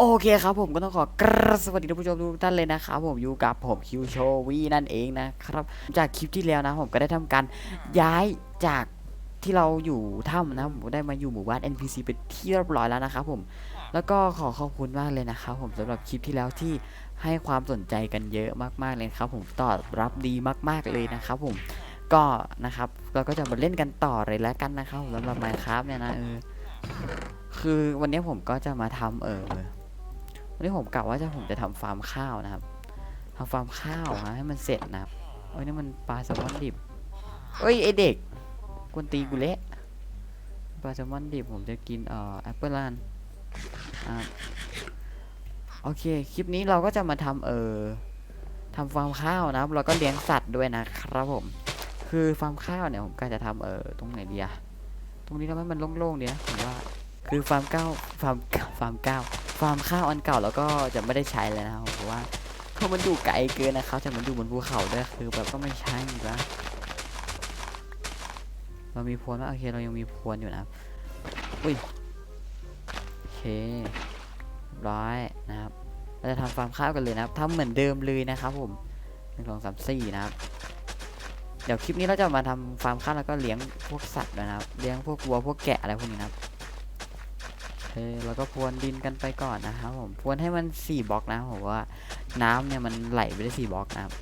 โอเคครับผมก็ต้องขอกราบสวัสดีท่านผู้ชมทุกท่านเลยนะครับผมอยู่กับผมคิวโชวีนั่นเองนะครับ จากคลิปที่แล้วนะผมก็ได้ทำการย้ายจากที่เราอยู่ถ้ำนะผมได้มาอยู่หมู่บ้าน NPC เป็นที่เรียบร้อยแล้วนะครับผมแล้วก็ขอขอบคุณมากเลยนะครับผมสำหรับคลิปที่แล้วที่ให้ความสนใจกันเยอะมากๆเลยครับผมตอบรับดีมากๆเลยนะครับผมก็นะครับเราก็จะมาเล่นกันต่อเลยแล้วกันนะครับผมสำหรับ Minecraft เนี่ยนะเออคือวันนี้ผมก็จะมาทำเออ วันนี้ผมกะว่าจะผมจะทำฟาร์มข้าวนะครับทำฟาร์มข้าวนะให้มันเสร็จนะครับโอ้ยนี่มันปลาแซลมอนดิบเอ้ยไอเด็กกวนตีกูเละปลาแซลมอนดิบผมจะกินเอ่อแอปเปิลลานอ่าโอเค คลิปนี้เราก็จะมาทำเอ่อทำฟาร์มข้าวนะครับเราก็เลี้ยงสัตว์ด้วยนะครับผม คือฟาร์มข้าวเนี่ยผมก็จะทำเอ่อตรงไหนดีอะตรงนี้ทำให้มันโล่งๆเดีนะผมว่า คือฟาร์มเก้าฟาร์มฟาร์มเก้า ฟาร์มข้าวอันเก่าแล้วก็จะไม่ได้ใช้เลยนะครับเพราะว่าเพรามันอยู่ไกลเกินนะครับแต่มันอยู่บนภูเขาด้วยคือแบบก็ไม่ใช่อีกแล้วเรามีพวนโอเคเรายังมีพวนอยู่นะครับอุ้ยโอเคร้อยนะครับเราจะทำฟาร์มข้าวกันเลยนะครับทำเหมือนเดิมเลยนะครับผมหนึ่งสองสามสี่นะครับเดี๋ยวคลิปนี้เราจะมาทำฟาร์มข้าวแล้วก็เลี้ยงพวกสัตว์นะครับเลี้ยงพวกวัวพวกแกะอะไรพวกนี้นะครับ แล้วก็พรวนดินกันไปก่อนนะครับผมพรวนให้มัน4บล็อกนะผมว่าน้ำเนี่ยมันไหลไปได้4บล็อกนะครับ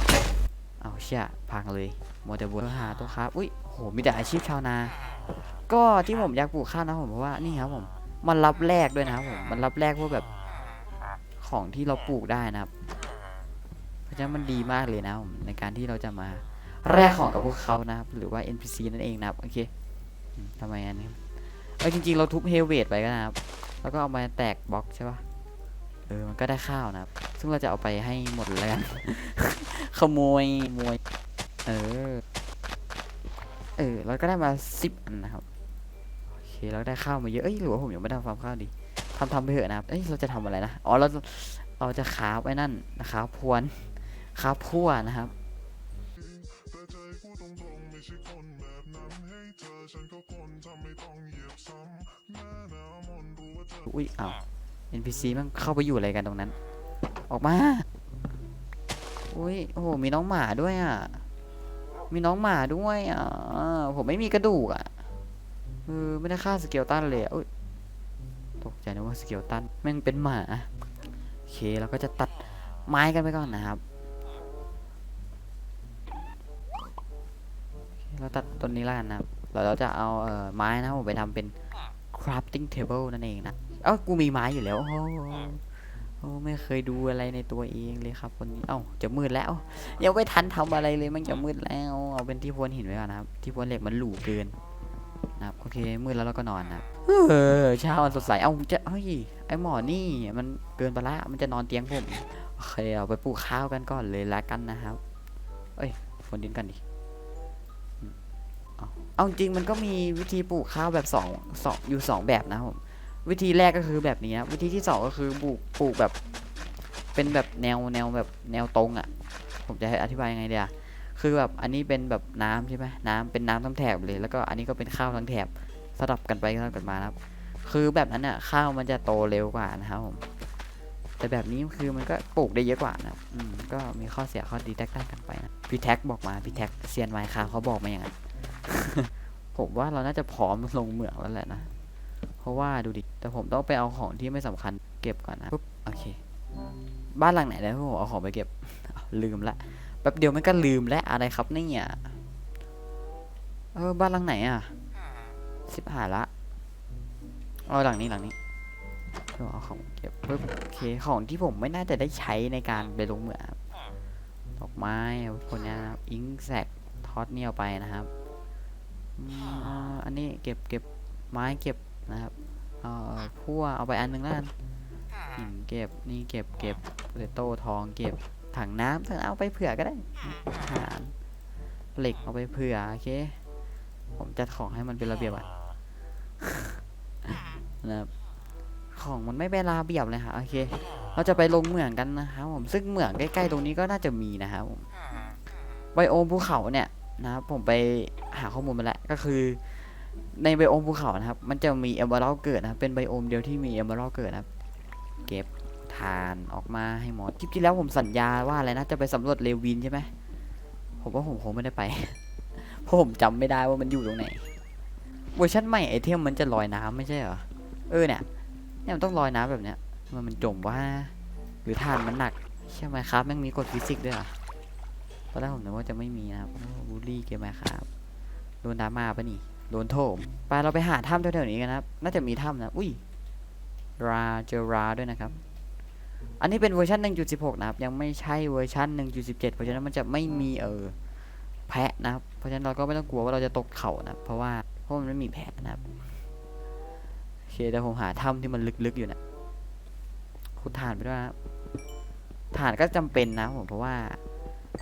เอาเชี่ยพังเลยมัวแต่บนหาตัวครับอุ้ยโหมีแต่อาชีพชาวนา ก็ที่ผมอยากปลูกข้าวนะผมเพราะว่านี่ครับผมมันรับแลกด้วยนะครับผมมันรับแลกพวกแบบของที่เราปลูกได้นะครับ เพราะฉะนั้นมันดีมากเลยนะผมในการที่เราจะมาแลกของกับพวกเขานะครับหรือว่า NPC นั่นเองนะครับโอเคทำไมอันนี้เออจริงๆ เราทุบเฮลเวทไปก็นะครับ แล้วก็เอามาแตกบล็อกใช่ปะเออ มันก็ได้ข้าวนะครับ ซึ่งเราจะเอาไปให้หมดเลยกันขโมยขโมยเออ เออ เราก็ได้มาสิบอันนะครับ โอเค เราได้ข้าวมาเยอะ เอ้ย หรือว่าผมยังไม่ได้ทำฟาร์มข้าวดีทำทำไปเถอะนะครับ เอ้ย เราจะทำอะไรนะ อ๋อ เรา เราจะคาฟไว้นั่นนะครับ พวนคาฟพั่วนะครับ ออุ้ยอ้าว NPC มันเข้าไปอยู่อะไรกันตรงนั้น ออกมา อุ้ย โอ้โห มีน้องหมาด้วยอะ มีน้องหมาด้วยอะ ผมไม่มีกระดูกอะเออไม่ได้ฆ่าสเกลตันเลยอะอุ้ยตกใจนะว่าสเกลตันแม่งเป็นหมาโอเคเราก็จะตัดไม้กันไปก่อนนะครับโอเคเราตัดต้นนี้แล้วกันนะครับแล้วเราจะเอาเอ่อไม้นะครับผมไปทำเป็น crafting table นั่นเองนะ เอ้ากูมีไม้อยู่แล้วโอ้โหโอ้ไม่เคยดูอะไรในตัวเองเลยครับคนนี้เอ้าจะมืดแล้วยังไม่ทันทำอะไรเลยมันจะมืดแล้วเอาเป็นที่พรวนหินไว้ก่อนนะครับที่พรวนเหล็กมันหลูเกินนะครับโอเคมืดแล้วเราก็นอนนะครับเออเช้าวันสดใสเอ้าจะเฮ้ยไอหมอนี่มันเกินไปละมันจะนอนเตียงผมโอเคเอาไปปลูกข้าวกันก่อนเลยละกันนะครับ เอ้ยฝนดินกันดิอืมเอาเอาจริงมันก็มีวิธีปลูกข้าวแบบสองสองอยู่สองแบบนะครับผม วิธีแรกก็คือแบบนี้วิธีที่สองก็คือปลูกปลูกแบบเป็นแบบแนวแนวแบบแนวตรงอะ่ะ ผมจะให้อธิบายยังไงเดียคือแบบอันนี้เป็นแบบน้ำใช่ไหมน้ำเป็นน้ำทั้งแถบเลย แล้วก็อันนี้ก็เป็นข้าวทั้งแถบสลับกันไปสลับกันมานะครับ คือแบบนั้นอะข้าวมันจะโตเร็วกว่านะครับผมแต่แบบนี้คือมันก็ปลูกได้เยอะกว่านะอืมก็มีข้อเสียข้อดีแตกต่างกันไปนะพี่แท็กบอกมาพี่แท็กเซียนไมค์คาเขาบอกมาอย่างนั้นผมว่าเราน่าจะพร้อมลงเหมืองแล้วแหละนะ ราะว่าดูดิ แต่ผมต้องไปเอาของที่ไม่สำคัญเก็บก่อนนะปุ๊บโอเค บ้านหลังไหนแล้วผมเอาของไปเก็บอ้าวลืมละ แป๊บเดียวมันก็ลืมและอะไรครับเนี่ยเออบ้านหลังไหนอะสิบหายละ เอาหลังนี้หลังนี้เดี๋ยวเอาของเก็บปุ๊บโอเคของที่ผมไม่น่าจะได้ใช้ในการไปลงเหมืองครับดอกไม้พวกเนี้ยนะครับอิงแซกทอดเนี่ยเอาไปนะครับอืมอ่าอันนี้เก็บเก็บไม้เก็บ นะครับเอาพั่วเอาไปอันหนึงแล้วกันหินเก็บนี่เก็บเก็บเลโต้ทองเก็บถังน้ำถังเอาไปเผื่อก็ได้อาหารเหล็กเอาไปเผื่อโอเคผมจัดของให้มันเป็นระเบียบอะนะครับของมันไม่เป็นระเบียบเลยค่ะโอเค เราจะไปลงเหมืองกันนะครับผมซึ่งเหมืองใกล้ๆตรงนี้ก็น่าจะมีนะครับผมไบโอมภูเขาเนี่ยนะครับผมไปหาข้อมูลมาแล้วก็คือ ในไบโอมภูเขานะครับ มันจะมีเอเมอรัลเกิดนะครับเป็นไบโอมเดียวที่มีเอเมอรัลเกิดนะครับ เก็บฐานออกมาให้หมดคลิปที่แล้วผมสัญญาว่าอะไรนะจะไปสำรวจเลวินใช่ไหมผมว่าผมคงไม่ได้ไปเพราะผมจำไม่ได้ว่ามันอยู่ตรงไหนเวอร์ชันใหม่ไอเทมมันจะลอยน้ำไม่ใช่เหรอเออเนี่ยเนี่ยมันต้องลอยน้ำแบบเนี้ยมันมันจมว่าหรือฐานมันหนักใช่ไหมครับแม่งมีกฎฟิสิกส์ด้วยเหรอตอนแรกผมนึกว่าจะไม่มีนะครับบูลลี่เกมไหมครับโดนดราม่าปะนี่ โดนโถมไปเราไปหาถ้ำแถวๆนี้กันนะครับ น่าจะมีถ้ำนะ อุ้ย ราเจอราด้วยนะครับ อันนี้เป็นเวอร์ชัน1.16 นะครับ ยังไม่ใช่เวอร์ชัน1.17 เพราะฉะนั้นมันจะไม่มีเออแพะนะครับ เพราะฉะนั้นเราก็ไม่ต้องกลัวว่าเราจะตกเขานะครับเพราะว่าเพราะมันไม่มีแพะนะครับ โอเคเดี๋ยวผมหาถ้ำที่มันลึกๆอยู่นะขุดถ่านไปด้วยนะครับถ่านก็จำเป็นนะผมเพราะว่า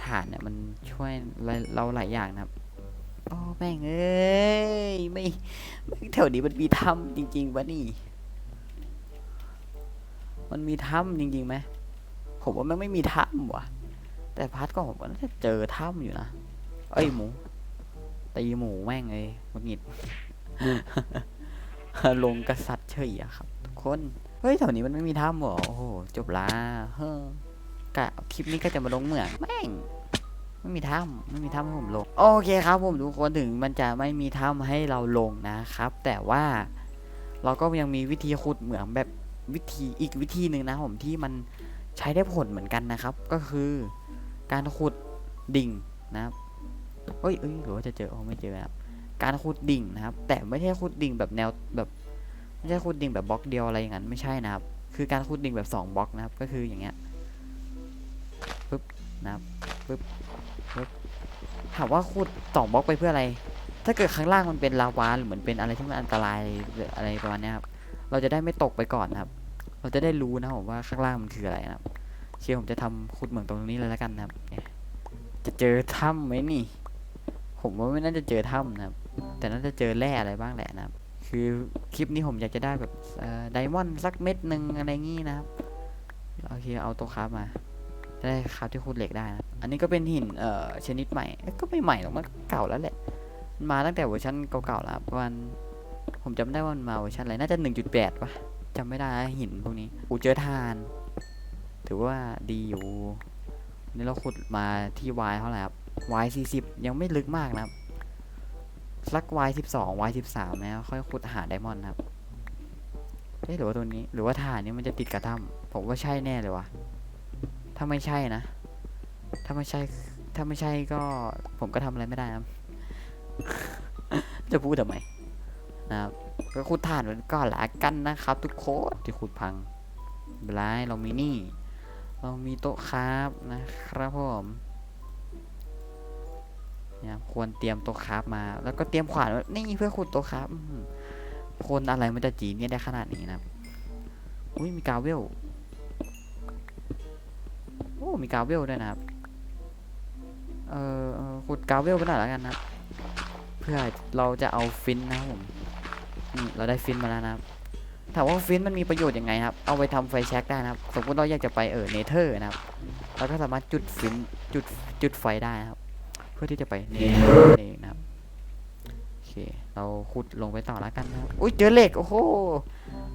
ถ่านเนี่ยมันช่วยเราหลายอย่างนะครับ โอ้แม่งเอ้ยไม่แถวนี้มันมีถ้ำจริง ๆวะนี่ มันมีถ้ำจริงๆไหมผมว่ามันไม่มีถ้ำว่ะ แต่พัดก็ผมว่าน่าจะเจอถ้ำอยู่นะเอ้ยหมูตีหมูแม่งเลยหงุดหงิดลงกษัตริย์เฉยอะครับ ทุกคน เฮ้ยแถวนี้มันไม่มีถ้ำหรอ โอ้โห จบละเฮ้อกะคลิปนี้ก็จะมาลงเหมืองแม่ง ไม่มีถ้ำไม่มีถ้ำให้ผมลง โอเคครับผมทุกคนถึงมันจะไม่มีถ้ำให้เราลงนะครับ แต่ว่าเราก็ยังมีวิธีขุดเหมืองแบบวิธีอีกวิธีหนึ่งนะผมที่มันใช้ได้ผลเหมือนกันนะครับ ก็คือการขุดดิ่งนะครับเอ้ยเอ้ยหรือว่าจะเจอโอ้ไม่เจอครับการขุดดิ่งนะครับ แต่ไม่ใช่ขุดดิ่งแบบแนวแบบไม่ใช่ขุดดิ่งแบบบล็อกเดียวอะไรอย่างนั้นไม่ใช่นะครับ คือการขุดดิ่งแบบสองบล็อกนะครับ ก็คืออย่างเงี้ยปึ๊บนะครับปึ๊บ ถามว่าขุดสองบล็อกไปเพื่ออะไร ถ้าเกิดข้างล่างมันเป็นลาวาหรือเหมือนเป็นอะไรที่มันอันตรายหรืออะไรประมาณนี้ครับเราจะได้ไม่ตกไปก่อนครับ เราจะได้รู้นะครับผมว่าข้างล่างมันคืออะไรนะครับเชียร์ผมจะทำขุดเหมืองตรงนี้เลยแล้วกันนะครับจะเจอถ้ำไหมนี่ ผมว่าไม่น่าจะเจอถ้ำนะครับ แต่น่าจะเจอแร่อะไรบ้างแหละนะครับ คือคลิปนี้ผมอยากจะได้แบบไดมอนด์สักเม็ดหนึ่งอะไรงี้นะครับ โอเคเอาตัวคราฟมา จะได้คราฟที่ขุดเหล็กได้นะ อันนี้ก็เป็นหินเอ่อชนิดใหม่ ก็ไม่ใหม่หรอกมันเก่าแล้วแหละมันมาตั้งแต่เวอร์ชันเก่าๆแล้วครับประมาณผมจำได้ว่ามันมาเวอร์ชันอะไรน่าจะ 1.8ปะจำไม่ได้หินพวกนี้อูเจอทาน ถือว่าดีอยู่นี่เราขุดมาที่ Y เท่าไหร่ครับ Y 40 ยังไม่ลึกมากนะครับสัก Y 12 Y 13แล้วค่อยขุดหาไดมอนด์ครับเอ๊ะหรือว่าตัวนี้หรือว่าฐานนี้มันจะติดกระถ้ำผมว่าใช่แน่เลยวะถ้าไม่ใช่นะ ถ้าไม่ใช่ถ้าไม่ใช่ก็ผมก็ทำอะไรไม่ได้นะครับ จะพูดทำไมนะครับก็ขุดฐานมันก็หละกันนะครับ ทุกคนที่ขุดพังไม่เรเรามีนี่ เรามีโต๊ะครับนะครับผมเนี่ยควรเตรียมโต๊ะครับมา แล้วก็เตรียมขวานนี่เพื่อขุดโต๊ะครับคนอะไรมันจะจีนเนี่ยได้ขนาดนี้นะอุ้ยมีกาเวลโอ้มีกาเวลด้วยนะครับ เออเอขุดกาเวลไปหน่อยแล้วกันนะเพื่อเราจะเอาฟินนะครับผมนี่เราได้ฟินมาแล้วนะครับถามว่าฟินมันมีประโยชน์ยังไงครับ เอาไปทำไฟแช็กได้นะครับ สมมติเราอยากจะไปเออเนเธอร์นะครับ เราก็สามารถจุดฟินจุดจุดไฟได้นะครับ เพื่อที่จะไปเนเธอร์เองนะครับ โอเค เราขุดลงไปต่อแล้วกันนะครับ อุ้ยเจอเหล็ก โอ้โห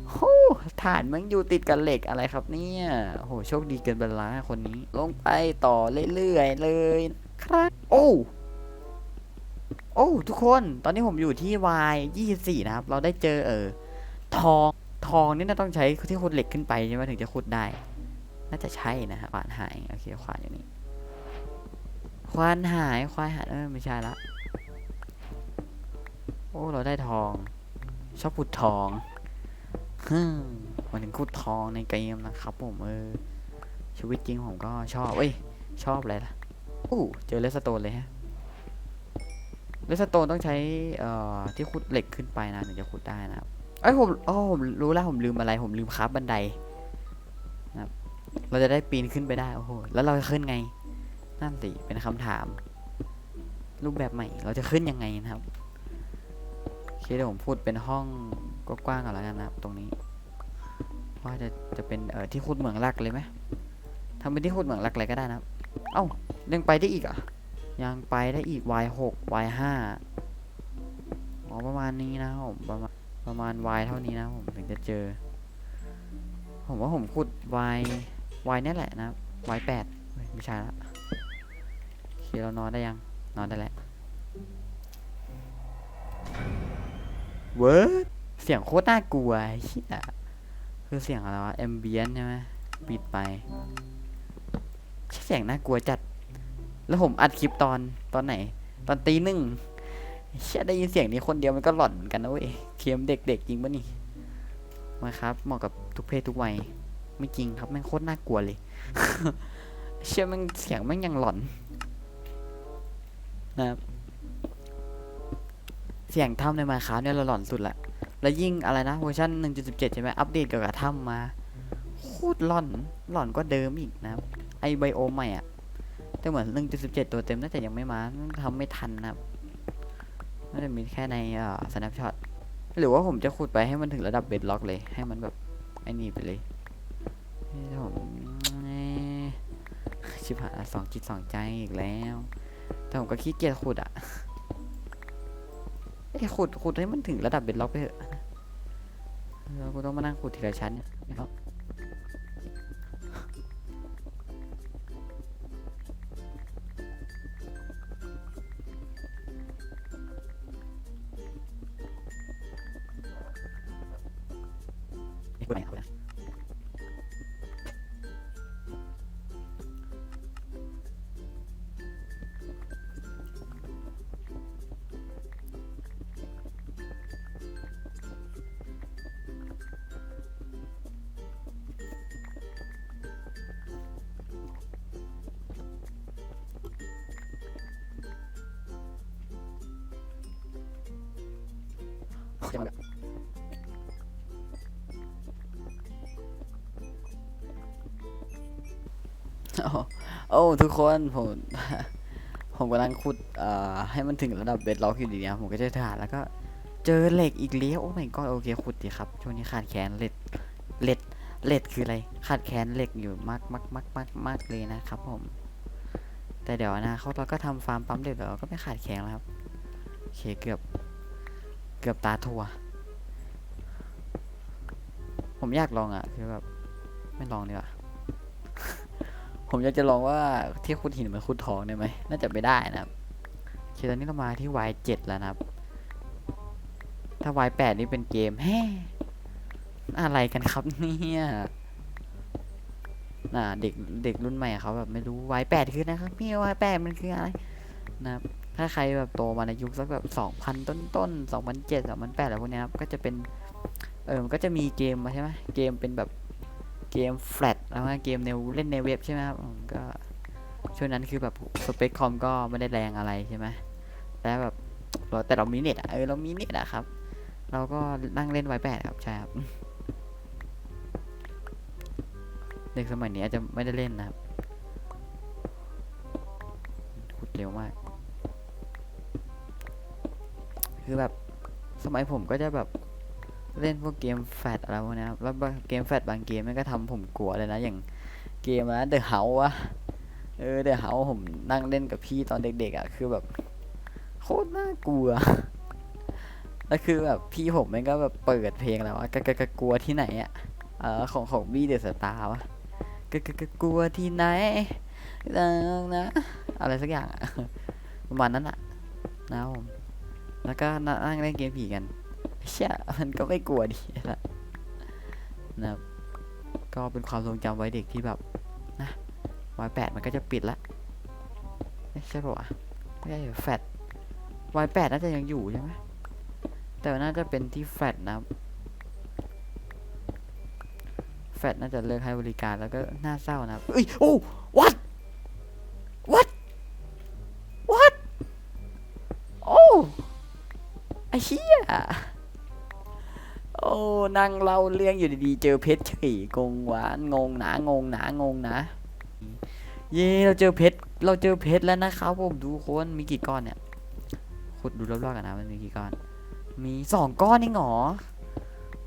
โอ้ฐานมันอยู่ติดกับเหล็กอะไรครับเนี่ย โอ้โห โชคดีเกินไปละคนนี้ ลงไปต่อเรื่อยๆเลย ครับ โอ้ โอ้ ทุกคนตอนนี้ผมอยู่ที่ Y 24 นะครับ เราได้เจอเออทองทองนี่น่าต้องใช้ที่ขุดเหล็กขึ้นไปใช่ไหมถึงจะขุดได้ น่าจะใช่นะฮะขวานหายโอเคขวานอยู่นี่ควานหายควายหายเออไม่ใช่ละโอ้เราได้ทอง ชอบขุดทองฮึมมันถึงขุดทองในเกมนะครับผมเออชีวิตจริงผมก็ชอบเอ้ยชอบอะไรล่ะ อู้เจอเลสโตนเลยฮะเลสโตนต้องใช้เอ่อที่ขุดเหล็กขึ้นไปนะถึงจะขุดได้นะครับเอ้ยผมอ๋อผมรู้แล้วผมลืมอะไร ผมลืมคราฟบันไดนะครับเราจะได้ปีนขึ้นไปได้โอ้โหแล้วเราจะขึ้นไงนั่นสิเป็นคำถาม รูปแบบใหม่ เราจะขึ้นยังไงนะครับโอเคเดี๋ยวผมพูดเป็นห้องกว้างๆก่อนแล้วกันนะครับ ตรงนี้ว่าจะจะเป็นเอ่อที่ขุดเหมืองหลักเลยไหมทำเป็นที่ขุดเหมืองหลักเลยก็ได้นะครับ เอ้า ยังไปได้อีกอะ ยังไปได้อีก y 6 y 5อ๋อประมาณนี้นะผมประมาณประมาณ y เท่านี้นะผมถึงจะเจอ ผมว่าผมขุดวายวายนี่แหละนะครับวายแปดไม่ใช่ละโอเคเรานอนได้ยัง นอนได้แล้วเวิร์ดเสียงโคตรน่ากลัวเหี้ยคือเสียงอะไรวะแอมเบียนใช่ไหมปิดไป เสียงน่ากลัวจัด แล้วผมอัดคลิปตอนตอนไหน ตอนตีหนึ่งเชี่ยได้ยินเสียงนี้คนเดียวมันก็หลอนเหมือนกันนะเว้ยเทียมเด็กๆจริงปะนี่มาครับเหมาะกับทุกเพศทุกวัยไม่จริงครับแม่งโคตรน่ากลัวเลย เชื่อแม่งเสียงแม่งยังหลอนนะครับเสียงถ้ำในมาคาเนี่ยเราหลอนสุดละแล้วยิ่งอะไรนะเวอร์ชัน1.17 ใช่ไหมอัปเดตเกี่ยวกับถ้ำมาโคตรหลอนหลอนก็เดิมอีกนะครับไอไบโอใหม่อะ แต่เหมือน 1.17 ตัวเต็มน่าจะยังไม่มาทำไม่ทันนะครับน่าจะมีแค่ในเอ่อ snapshot หรือว่าผมจะขุดไปให้มันถึงระดับเบดล็อกเลย ให้มันแบบไอ้นี่ไปเลยผมชิบหายสองจิตสองใจอีกแล้ว แต่ผมก็ขี้เกียจขุดอะไอ้ยขุดขุดให้มันถึงระดับเบดล็อกไปเถอะแล้วกูต้องมานั่งขุดทีละชั้นเนี่ยนะครับ ไม่เอา อ้ทุกคนผมผมกำลังขุดเอ่อให้มันถึงระดับเบสล็อกอยู่ดีนะผมก็จะถ่านแล้วก็เจอเหล็กอีกแล้วโอ้ my god โอเคขุดดีครับช่วงนี้ขาดแคลนเหล็กเหล็กเหล็กคืออะไรขาดแคลนเหล็กอยู่มากมากมากมากมากเลยนะครับผม แต่เดี๋ยวนะเขาเราก็ทำฟาร์มปั๊มเด็กเราก็ไม่ขาดแคลนแล้วครับโอเคเกือบเกือบตาทัวผมอยากลองอะคือแบบไม่ลองดีกว่า ผมอยากจะลองว่าที่ขุดหินเหมันขุดทองได้ไหมน่าจะไม่ได้นะครับโอเคตอนนี้เรามาที่ Y7 แล้วนะครับ ถ้า Y8 นี่เป็นเกมแฮ่อะไรกันครับเนี่ยน่ะเด็กเด็กรุ่นใหม่เขาแบบไม่รู้ Y8 คือนะครับพี่ Y8 มันคืออะไรนะครับถ้าใครแบบโตมาในยุคสักแบบ2,000 ต้นต้นๆ2007 2008อะไรพวกนี้ครับก็จะเป็นเออมันก็จะมีเกมมาใช่ไหมเกมเป็นแบบ เกมแฟลตแล้วก็เกมในเล่นในเว็บใช่ไหมครับก็ช่วงนั้นคือแบบสเปคคอมก็ไม่ได้แรงอะไรใช่ไหมแล้วแบบเราแต่เรามีเน็ตอะเออเรามีเน็ตอะครับ เราก็นั่งเล่นไวแปดครับใช่ครับเด็กสมัยนี้อาจจะไม่ได้เล่นนะครับขุดเร็วมาก คือแบบสมัยผมก็จะแบบ เล่นพวกเกมแฟตอะไรพวกนี้ครับแล้วเกมแฟตบางเกมมันก็ทำผมกลัวเลยนะอย่างเกมนะเดอะเฮาส์อะเออเดอะเฮาส์ผมนั่งเล่นกับพี่ตอนเด็กๆอะคือแบบโคตรน่ากลัวแล้วคือแบบพี่ผมมันก็แบบเปิดเพลงแล้วอะกะกะกกลัวที่ไหนอะเออของของบี้เดอะสตาร์วะกะกะกกลัวที่ไหนนะนะอะไรสักอย่างอะประมาณนั้นอะนะผมแล้วก็นั่งเล่นเกมผีกัน เชี่ยมันก็ไม่กลัวดีนะนะครับ ก็เป็นความทรงจำไว้เด็กที่แบบนะวายแปดมันก็จะปิดละไม่ใช่ปะวะไม่ใช่แฟดวายแปดน่าจะยังอยู่ใช่ไหมแต่น่าจะเป็นที่แฟดนะแฟดน่าจะเลิกให้บริการแล้วก็น่าเศร้านะเอ้ยโอ้ what what what โอ้ไอ้เหี้ย โอ้นั่งเล่าเรื่องอยู่ดีๆเจอเพชรเฉยงงหวานงงหนางงหนางงนะ เย่เราเจอเพชรเราเจอเพชรแล้วนะครับผมดูคนมีกี่ก้อนเนี่ยขุดดูรอบๆกันนะมันมีกี่ก้อน มีสองก้อนนี่หรอ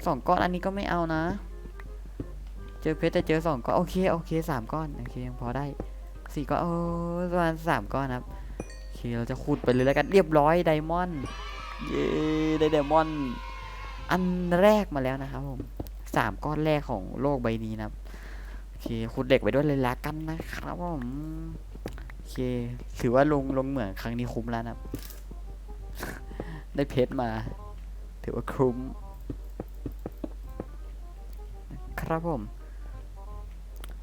สองก้อนอันนี้ก็ไม่เอานะ เจอเพชรแต่เจอสองก้อนโอเคโอเคสามก้อนโอเคยังพอได้สี่ก้อนโอ้ประมาณสามก้อนครับโอเคเราจะขุดไปเลยแล้วกันเรียบร้อยไดมอนด์เย้ได้ไดมอนด์ อันแรกมาแล้วนะครับผมสามก้อนแรกของโลกใบนี้นะครับโอเคขุดเหล็กไปด้วยเลยละกันนะครับผมโอเค ถือว่าลงลงเหมืองครั้งนี้คุ้มแล้วนะครับ ได้เพชรมา ถือว่าคุ้ม ครับผม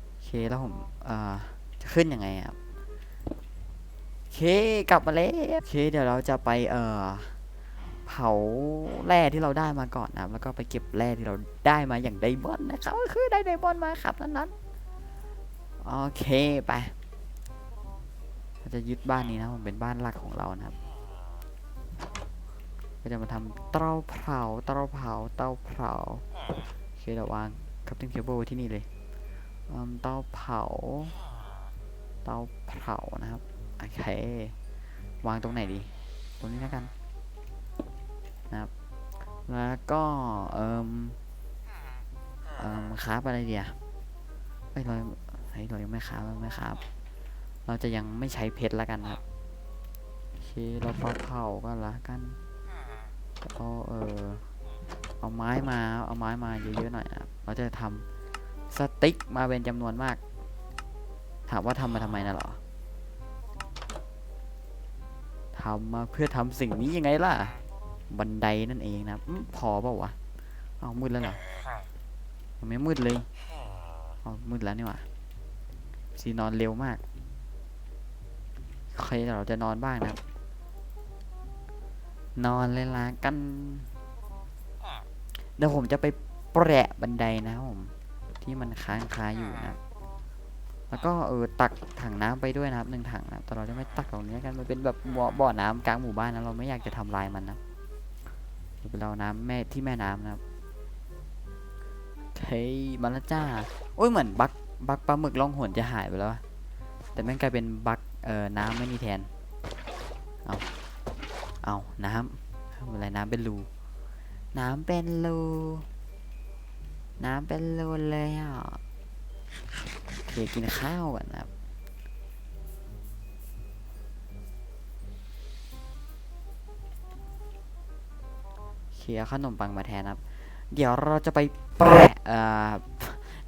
โอเคแล้วผมเอ่อจะขึ้นยังไงครับโอเคกลับมาแล้วโอเคเดี๋ยวเราจะไปเอ่อาแร่ที่เราได้มาก่อนนะครับ แล้วก็ไปเก็บแร่ที่เราได้มาอย่างไดมอนนะครับก็คือได้ไดมอนมาครับนั้นๆโอเคไปเราจะยึดบ้านนี้นะมันเป็นบ้านหลักของเรานะครับ ก็จะมาทำเตาเผาเตาเผาเตาเผาโอเคเดี๋ยววางคัพติ้งเคเบิลไว้ที่นี่เลยเตาเผาเตาเผานะครับโอเควางตรงไหนดี ตรงนี้แล้วกัน นะครับ แล้วก็เอ่มเอ่มคราฟอะไรเดียเอ้ยเราเฮ้ยเรายังไม่คราฟเราไม่คราฟเราจะยังไม่ใช้เพชรล้วกันครับโอเคเราเผาเผาก็แล้วกันเอาเออเอาไม้มาเอาไม้มาเยอะๆหน่อยครับเราจะทำสติ๊กมาเป็นจำนวนมาก ถามว่าทำมาทำไมนะเหรอทำมาเพื่อทำสิ่งนี้ยังไงล่ะ บันไดนั่นเองนะครับอืมพอเปล่าวะเอามืดแล้วเหรอมันไม่มืดเลยเอามืดแล้วนี่หว่าสีนอนเร็วมากใครเราจะนอนบ้างนะครับนอนเลยละกันเดี๋ยวผมจะไปแปะบันไดนะครับผมที่มันค้างคาอยู่นะครับแล้วก็เออตักถังน้ำไปด้วยนะครับหนึ่งถังนะครับแต่เราจะไม่ตักตรงนี้กันมันเป็นแบบบ่อบ่อน้ำกลางหมู่บ้านนะเราไม่อยากจะทำลายมันนะ เราไปเราน้ำแม่ที่แม่น้ำนะครับเฮ้ยมาแล้วจ้าโอ้ยเหมือนบักบักปลาหมึกล่องหนจะหายไปแล้วแต่แม่งกลายเป็นบักเออน้ำไม่มีแทนเอาเอาน้ำอะไรน้ำเป็นรูน้ำเป็นรูน้ำเป็นรูเลยอะโอเคกินข้าวก่อนนะครับ ทีเอาขนมปังมาแทนครับ เดี๋ยวเราจะไปแปะเอ่อ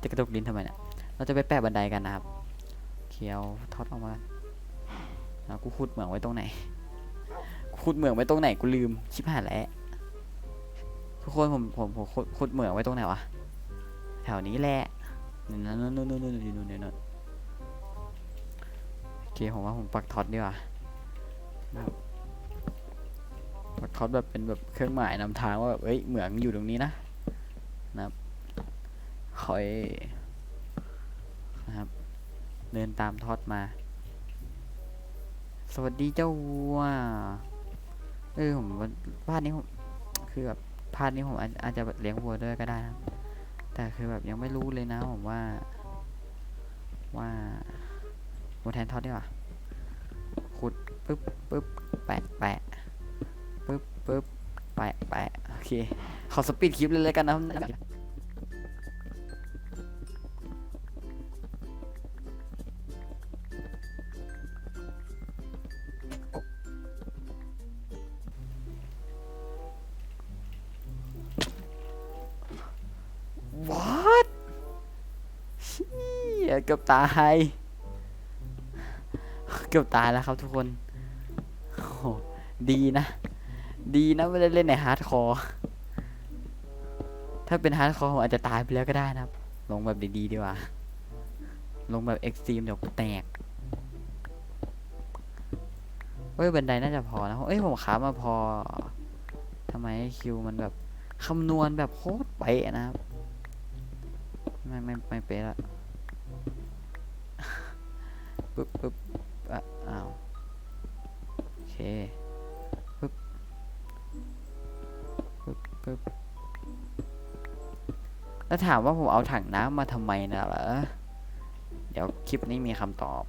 จะกระตุกดินทำไมเนี่ยเราจะไปแปะบันไดกันนะครับเคียวทอดออกมาแล้วกูขุดเหมืองไว้ตรงไหนขุดเหมืองไว้ตรงไหนกูลืมชิบหายแล้วทุกคนผมผมผมขุดเหมืองไว้ตรงไหนวะแถวนี้แหละนู่นนู่นนู่นนู่นนู่นนู่นนู่นโอเคผมว่าผมปักท็อตดีกว่า นะครับปักท็อตแบบเป็นแบบเครื่องหมายนำทางว่าแบบเอ้ยเหมืองอยู่ตรงนี้นะนะครับคอยนะครับ เดินตามทอตมา สวัสดีเจ้าวัวเออผมว่าพาดนี้ผมคือแบบพาดนี้ผมอาจจะเลี้ยงวัวด้วยก็ได้นะแต่คือแบบยังไม่รู้เลยนะผมว่า ว่าโมแทนทอดดีกว่าขุดปึ๊บปึ๊บแปะแปะ ปึ๊บปึ๊บแปะแปะโอเค ขอสปีดคลิปเลยเลยกันนะครับว้าเชี่ยเกือบตาย เกือบตายแล้วครับทุกคน โห ดีนะ ดีนะไม่ได้เล่นในฮาร์ดคอร์ถ้าเป็นฮาร์ดคอร์อาจจะตายไปแล้วก็ได้นะครับ ลงแบบดีๆดีกว่า ลงแบบเอ็กซ์ตรีมเดี๋ยวแตกเฮ้ยบันไดน่าจะพอนะเอ้ยผมขามาพอทำไมคิวมันแบบคำนวณแบบโคตรเป๊ะนะครับไม่ไม่ไม่เป๊ะละปึ๊บปึ๊บอ้าวโอเค แล้วถามว่าผมเอาถังน้ำมาทำไมนะเหรอ เดี๋ยวคลิปนี้มีคำตอบ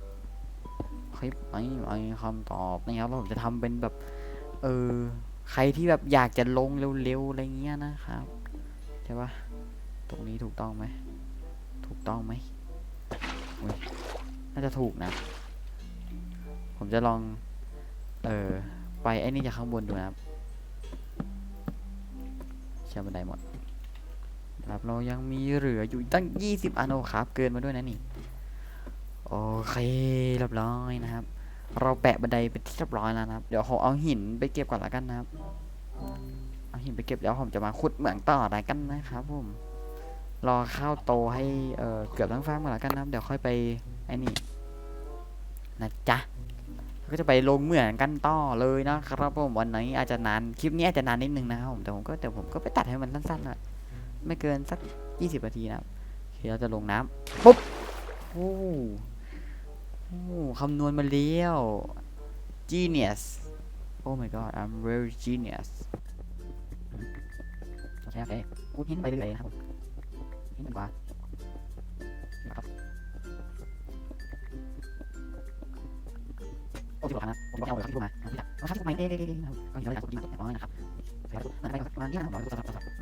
คลิปนี้มีคำตอบนะครับแล้วผมจะทำเป็นแบบ เออ ใครที่แบบอยากจะลงเร็วๆอะไรเงี้ยนะครับใช่ปะตรงนี้ถูกต้องไหม ถูกต้องไหมน่าจะถูกนะ ผมจะลอง เออ ไปไอ้นี่จากข้างบนดูนะครับเชื่อบันไดหมด ครับเรายังมีเหลืออยู่ตั้ง 20 อันโอครับ เกินมาด้วยนะนี่ โอเคเรียบร้อยนะครับ เราแปะบันไดเป็นที่เรียบร้อยแล้วนะครับ เดี๋ยวผมเอาหินไปเก็บก่อนละกันนะครับ เอาหินไปเก็บแล้วผมจะมาขุดเหมืองต่ออะกันนะครับผม รอข้าวโตให้เอ่อเกือบทั้งฟาร์มก่อนละกันนะครับ เดี๋ยวค่อยไปไอ้นี่นะจ๊ะก็จะไปลงเหมืองกันต่อเลยนะครับผมวันนี้อาจจะนานคลิปนี้อาจจะนานนิดนึงนะครับผมแต่ผมก็แต่ผมก็ไปตัดให้มันสั้นๆหน่อย ไม่เกินสัก 20นาทีนะครับโอเคเราจะลงน้ำปุ๊บโอ้โอ้คำนวณมาเลี้ยว genius oh my god I'm very genius โอเคโอเคพูดหินไปเรื่อยๆนะครับผมหินดีกว่านะครับโอ้ที่บอกนะผมบอกเอาเลยครับที่พูดมาเอาที่ดักเอาครับที่พูดมาเอ๊ะเอ๊ะเอ๊ะนะครับเอาหินเราอยากขุดดินแบบน้อยนะครับนะครับมันไปประมาณนี้นะครับ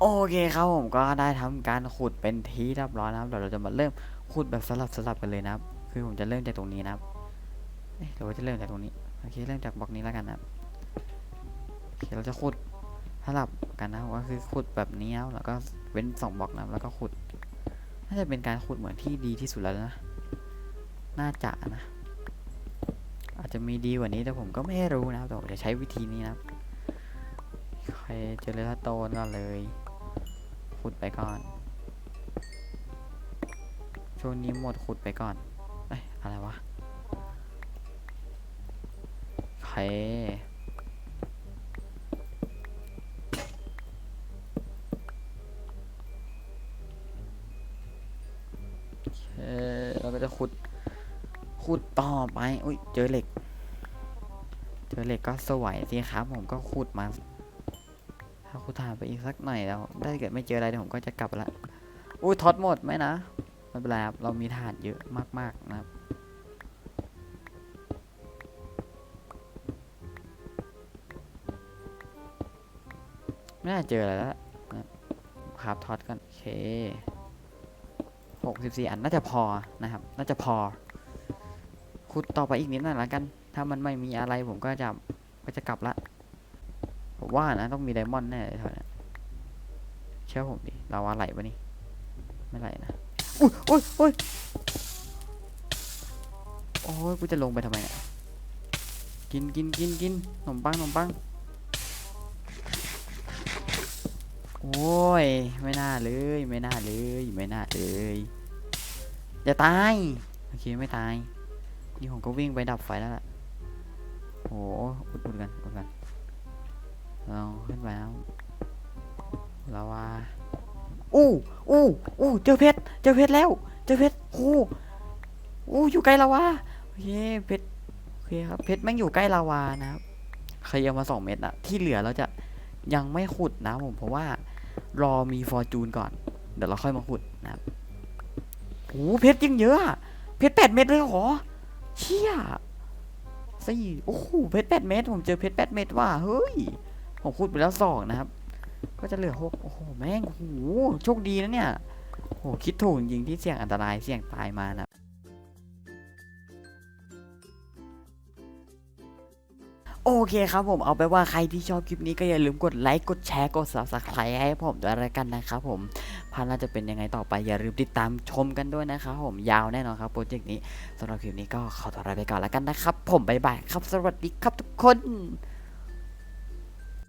โอเคครับผมก็ได้ทำการขุดเป็นทีเรียบร้อยนะครับเดี๋ยวเราจะมาเริ่มขุดแบบสลับสลับกันเลยนะครับ คือผมจะเริ่มจากตรงนี้นะครับเอ๊ะหรือว่าจะเริ่มจากตรงนี้โอเคเริ่มจากบล็อกนี้แล้วกันนะครับโอเคเราจะขุดสลับกันนะครับก็คือขุดแบบนี้แล้วก็เว้นสองบล็อกนะครับแล้วก็ขุดน่าจะเป็นการขุดเหมือนที่ดีที่สุดแล้วนะ น่าจะนะ อาจจะมีดีกว่านี้แต่ผมก็ไม่รู้นะครับแต่ผมจะใช้วิธีนี้นะครับใครเจอเรือโตนก็เลย ขุดไปก่อน ช่วงนี้หมดขุดไปก่อน เอ้ย อะไรวะโอเคโอเคเราก็จะขุด ขุดต่อไป อุ้ย เจอเหล็ก เจอเหล็กก็สวยสิครับ ผมก็ขุดมา ถ้าขุดถ่านไปอีกสักหน่อยแล้วถ้เกิดไม่เจออะไรเดี๋ยวผมก็จะกลับละอุ้ยท็อตหมดไหมนะไม่เป็นไรครับเรามีถ่านเยอะมากๆนะครับไม่น่าเจออะไรแล้วนะครับท็อตกันโอเคหกสิบสี่อันน่าจะพอนะครับ น่าจะพอขุดต่อไปอีกนิดหน่อยละกัน ถ้ามันไม่มีอะไรผมก็จะก็จะกลับละ ผมว่านะต้องมีไดมอนด์แน่เลยเท่านั้เชื่อผมดิลาวาไหลปะนี่ ไม่ไหลนะอุ้ยอุ้ยอุ้ยโอ้ยกูจะลงไปทำไมเนี่ยกินกินกินกินขนมปังขนมปัง โอ้ย ไม่น่าเลย ไม่น่าเลย ไม่น่าเลยอย่าตาย โอเค ไม่ตาย นี่ผมก็วิ่งไปดับไฟแล้วล่ะโหอุดอุดกันอุดกัน เราขึ้นไปแล้วเราว่าอู้อู้อู้เจอเพชรเจอเพชรแล้ว เจอเพชรโอ้อู้อยู่ใกล้ลาวาโอเคเพชรโอเคครับเพชรแม่งอยู่ใกล้ลาวานะครับใครเอามาสองเม็ดอะที่เหลือเราจะยังไม่ขุดนะผมเพราะว่ารอมีฟอร์จูนก่อน เดี๋ยวเราค่อยมาขุดนะครับโอ้เพชรยังเยอะอะเพชรแปดเม็ดเลยเหรอเชี่ยสี่โอ้โหเพชรแปดเม็ดผมเจอเพชรแปดเม็ดว่ะเฮ้ย ผมขุดไปแล้วสองนะครับ ก็จะเหลือหกโอ้โหแม่งโอ้โหโชคดีนะเนี่ยโอ้โหคิดถูกจริงที่เสี่ยงอันตรายเสี่ยงตายมานะโอเคครับผมเอาไปนว่าใครที่ชอบคลิปนี้ก็อย่าลืมกดไลค์กดแชร์กด subscribe ให้ผมด้วยล้วกันนะครับผมพันน่าจะเป็นยังไงต่อไปอย่าลืมติดตามชมกันด้วยนะครับผมยาวแน่นอนครับโปรเจกต์นี้สำหรับคลิปนี้ก็ขอตัวลาไปก่อนแล้วกันนะครับ ผมบ๊ายบายครับสวัสดีครับทุกคน